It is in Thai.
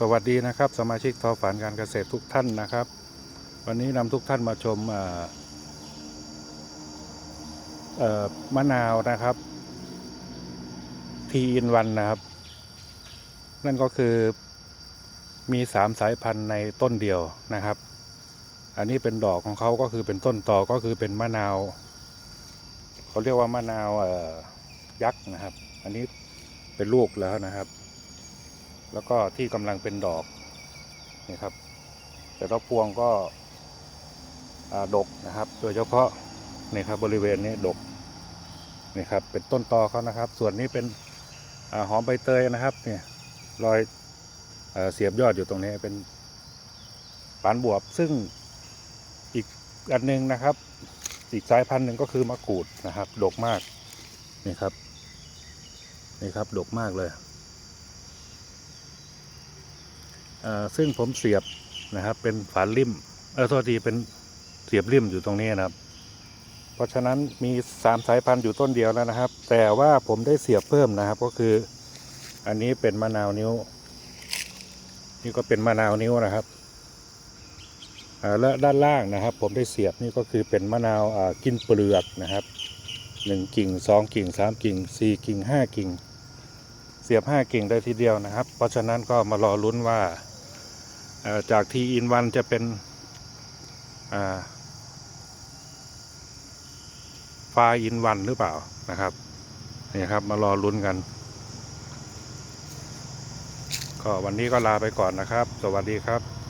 สวัสดีนะครับ สมาชิกทอฝันการเกษตรทุกท่านนะครับ วันนี้นำทุกท่านมาชมมะนาวนะครับทีอินวันนะครับ นั่นก็คือมีสามสายพันธุ์ในต้นเดียวนะครับ อันนี้เป็นดอกของเขาก็คือเป็นต้นต่อก็คือเป็นมะนาวเขาเรียกว่ามะนาวยักษ์นะครับ อันนี้เป็นลูกแล้วนะครับ แล้วก็ที่กำลังเป็นดอกนี่ครับ แต่ละพวงก็ดกนะครับ โดยเฉพาะนี่ครับบริเวณนี้ดกนี่ครับเป็นต้นตอเขานะครับ ส่วนนี้เป็นอหอมใบเตยนะครับเนี่ยรอยเอเสียบยอดอยู่ตรงนี้เป็นปานบวบซึ่งอีกอันหนึงนะครับ อีกสายพันธุ์หนึ่งก็คือมะกรูดนะครับ ดกมากนี่ครับนี่ครับดกมากเลย เอ่อ ซึ่งผมเสียบนะครับเป็นฝาลิ่มเออโทษทีเป็นเสียบลิ่มอยู่ตรงนี้นะครับ เพราะฉะนั้นมีสามสายพันธุ์อยู่ต้นเดียวแล้วนะครับ แต่ว่าผมได้เสียบเพิ่มนะครับก็คือ อันนี้เป็นมะนาวนิ้ว นี่ก็เป็นมะนาวนิ้วนะครับและด้านล่างนะครับ ผมได้เสียบนี่ก็คือเป็นมะนาวกินเปลือกนะครับหนึ่งกิ่งสองกิ่งสามกิ่งสี่กิ่งห้ากิ่ง เสียบห้ากิ่งได้ทีเดียวนะครับ เพราะฉะนั้นก็มารอลุ้นว่า จากทีอินวันจะเป็นฟาอินวันหรือเปล่านะครับนี่ครับมารอลุ้นกัน ก็วันนี้ก็ลาไปก่อนนะครับ สวัสดีครับ